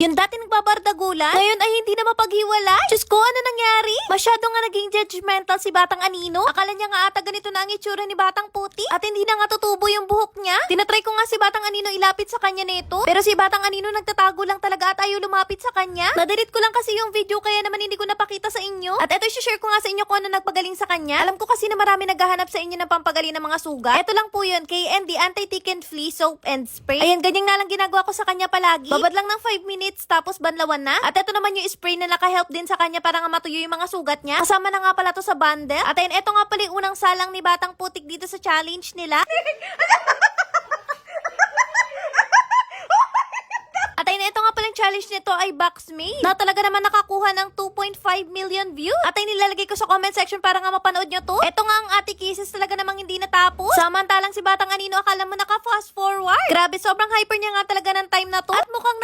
Yung dati nagbabardagulan, ngayon ay hindi na mapaghiwalay. Diyos ko, ano nangyari? Masyado nga naging judgmental si Batang Anino. Akala niya nga ata ganito na ang itsura ni Batang Puti. At hindi na nga tutubo yung buhok niya. Tinatry ko nga si Batang Anino ilapit sa kanya nito. Pero si Batang Anino nagtatago lang talaga at ayaw lumapit sa kanya. Nadelete ko lang kasi yung video kaya naman hindi ko napakita sa inyo. At eto share ko nga sa inyo kung ano nagpagaling sa kanya. Alam ko kasi na marami naghahanap sa inyo ng pampagaling ng mga sugat. Eto lang po yun, KND Anti-Tick and Flea Soap and Spray. Ayan, ganyan nga lang ginagawa ko sa kanya palagi. Babad lang ng 5 minutes tapos banlawan na. At eto naman yung spray na naka-help din sa kanya para nga matuyo yung mga sugat niya. Kasama na nga pala to sa bundle. At ayun, eto nga pala yung unang salang ni Batang Putik dito sa challenge nila. At ayun, ito nga palang challenge nito ay box made. Na talaga naman nakakuha ng 2.5 million views. At ay nilalagay ko sa comment section para nga mapanood nyo to. Ito nga ang ate kisses talaga namang hindi natapos. Samantalang si Batang Anino akala mo naka fast forward. Grabe, sobrang hyper niya nga talaga ng time na to. At mukhang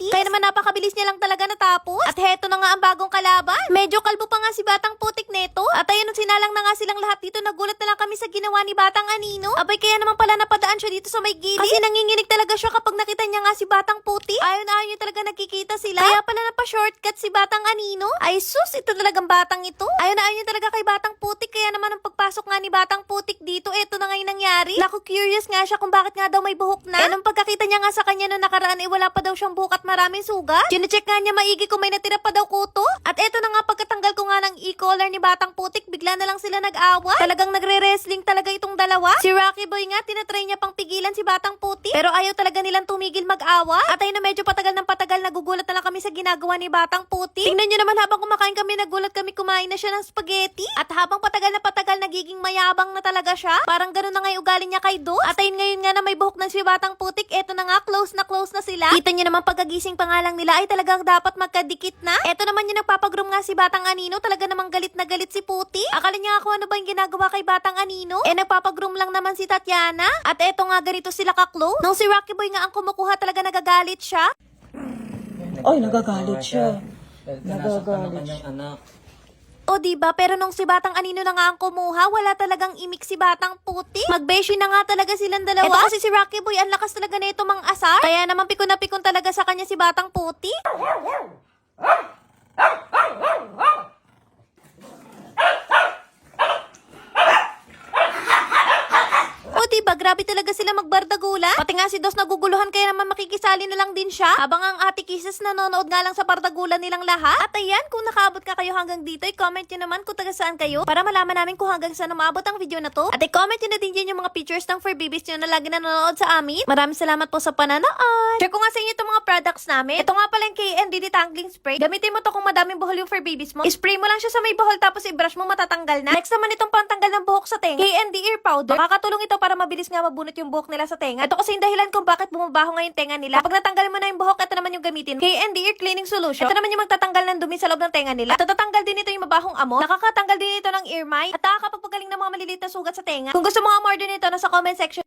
nakapag-practice. Kaya naman napakabilis niya lang talaga natapos. At heto na nga ang bagong kalaban. Medyo kalbo pa nga si Batang Putik neto. At ayun, nung sinalang na nga silang lahat dito, nagulat na lang kami sa ginawa ni Batang Anino. Abay, kaya naman pala napadaan siya dito sa may gilid. Kasi nanginginig talaga siya kapag nakita niya nga si Batang Putik. Ayaw na niya talaga nagkikita sila. Kaya pala napa-shortcut si Batang Anino. Ay sus, ito talagang batang ito. Ayaw na niya talaga kay Batang Putik. Kaya naman ang pagpasok nga ni Batang Putik dito, eto na nga yung nangyari. Naku, curious nga siya kung bakit nga daw may buhok na. Eh, nung pagkakita niya nga sa kanya nung nakaraan, eh wala pa daw siyang buhok at maraming sugat. Chine-check nga niya maigi kung may natira pa daw kuto. At eto na nga pagkatanggal ko nga ng e-collar ni Batang Putik, bigla na lang sila nag-away. Talagang nagre-wrestling talaga itong dalawa. Si Rocky Boy nga, tinatry niya pang pigilan si Batang Putik. Pero ayaw talaga nilang tumigil mag-awa. At ayun na medyo patagal ng patagal, nagugulat na lang kami sa ginagawa ni Batang Putik. Tingnan niyo naman habang kumakain kami, nagulat kami kumain na siya ng spaghetti. At habang patagal na patagal, nagiging mayabang na talaga siya. Parang ganun na nga yung ugali niya kay Dos. At ayun ngayon nga na may buhok ng si Batang Putik, eto na nga, close na close na sila. Kita niyo naman pagkagising pa nga lang nila ay talagang dapat magkadikit na. Eto naman yung nagpapagroom nga si Batang Anino, talaga namang galit na galit si Puti. Akala niya kung ano ba yung ginagawa kay Batang Anino. Eh nagpapagroom lang naman si Tatiana. At eto nga ganito sila ka-close. Nung si Rocky Boy nga ang kumukuha talaga nagagalit siya. Ay, nagagalit siya. Nagagalit. Nagagalit ng O diba, pero nung si Batang Anino na nga ang kumuha, wala talagang imik si Batang Puti. Magbeshi na nga talaga silang dalawa. Ito kasi si Rocky Boy, ang lakas talaga nito mang asar. Kaya naman pikon na pikon talaga sa kanya si Batang Puti. O diba, grabe talaga sila magbardagulan. Pati nga si Dos naguguluhan kaya naman makikisali na lang din siya. Habang ang ate kisses nanonood nga lang sa bardagulan nilang lahat. At ayan, kung nakaabot ka kayo hanggang dito, i-comment nyo naman kung taga saan kayo para malaman namin kung hanggang saan umabot ang video na to. At i-comment nyo na din dyan yung mga pictures ng fur babies nyo na lagi nanonood sa amin. Maraming salamat po sa pananood. Share ko nga sa inyo itong mga products namin. Ito nga pala yung KND Detangling Spray. Gamitin mo to kung madaming buhol yung fur babies mo. Spray mo lang siya sa may buhol tapos i-brush mo matatanggal na. Next naman itong pantanggal ng buhok sa tenga. KND Ear Powder. Makakatulong ito para mabilis nga mabunot yung buhok nila sa tenga. Ito kasi yung dahilan kung bakit bumabaho nga yung tenga nila. Kapag natanggal mo na yung buhok, ito naman yung gamitin. KND Ear Cleaning Solution. Ito naman yung magtatanggal ng dumi sa loob ng tenga nila. At tatatanggal din ito yung mabahong amo. Nakakatanggal din ito ng ear mite. At nakakapagpagaling ng mga maliliit na sugat sa tenga. Kung gusto mo nga order nito, nasa comment section